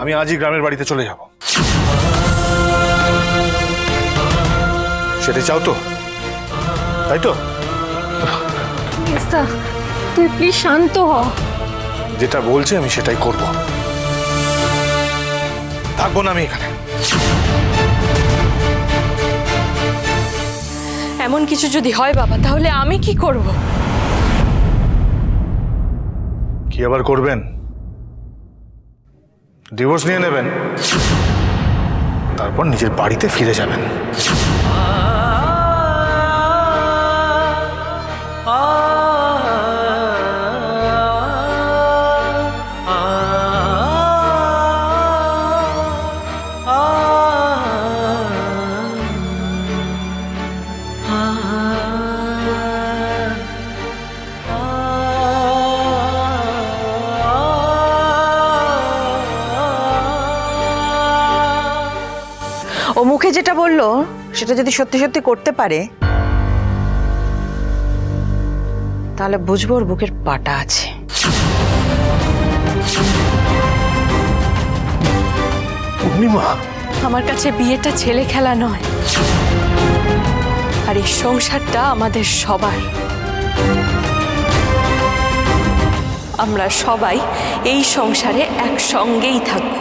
আমি আজই গ্রামের বাড়িতে চলে যাব। সেটা চাও তো? তাই তো? তুই প্লিজ শান্ত হ। যেটা বলছি আমি সেটাই করব। থাকব না আমি এখানে। এমন কিছু যদি হয় বাবা তাহলে আমি কি করব? কি আবার করবেন? ডিভোর্স নিয়ে নেবেন। তারপর নিজের বাড়িতে ফিরে যাবেন। ও মুখে যেটা বলল সেটা যদি সত্যি সত্যি করতে পারে তাহলে বুঝব ওর বুকের পাটা আছে। পূর্ণিমা। আমার কাছে বিয়েটা ছেলে খেলা নয় আর এই সংসারটা আমাদের সবার। আমরা সবাই এই সংসারে একসঙ্গেই থাকব।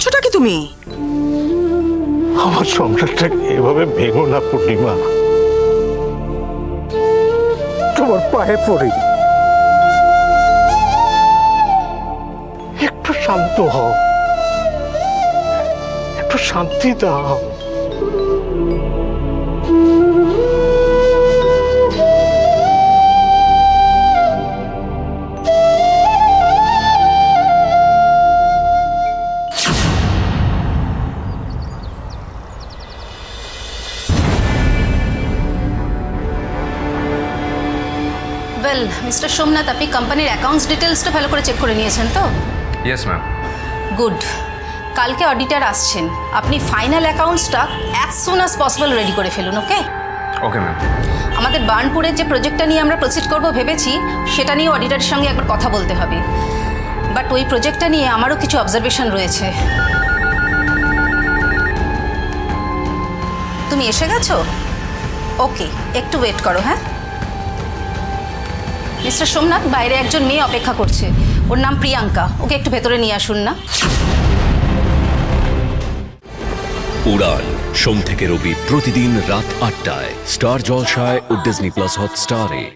করছোটা কি তুমি? আমার সংসারটা এভাবে ভেঙো না, পূর্ণিমা। তোমার পায়ে পড়ি। একটু শান্ত হও। একটু শান্তি দাও। ওয়েল মিস্টার সোমনাথ আপনি কোম্পানির অ্যাকাউন্টস ডিটেলসটা ভালো করে চেক করে নিয়েছেন তো? ইয়েস ম্যাম গুড কালকে অডিটার আসছেন। আপনি final অ্যাকাউন্টসটা as soon as possible ready করে ফেলুন ওকে ওকে ম্যাম আমাদের বার্নপুরের যে প্রজেক্টটা নিয়ে আমরা প্রসিড করব ভেবেছি সেটা নিয়ে অডিটারের সঙ্গে একবার কথা বলতে হবে। বাট ওই প্রজেক্টটা নিয়ে আমারও কিছু অবজারভেশন রয়েছে। তুমি এসে গেছো? ওকে একটু ওয়েট করো হ্যাঁ? মিস্টার সোমনাথ, বাইরে একজন মেয়ে অপেক্ষা করছে। ওর নাম প্রিয়াঙ্কা। ওকে একটু ভেতরে নিয়ে আসুন না। উড়ান, সোম থেকে রবি প্রতিদিন রাত আটটায়। স্টার জলসায় ও ডিজনি প্লাস হটস্টারে।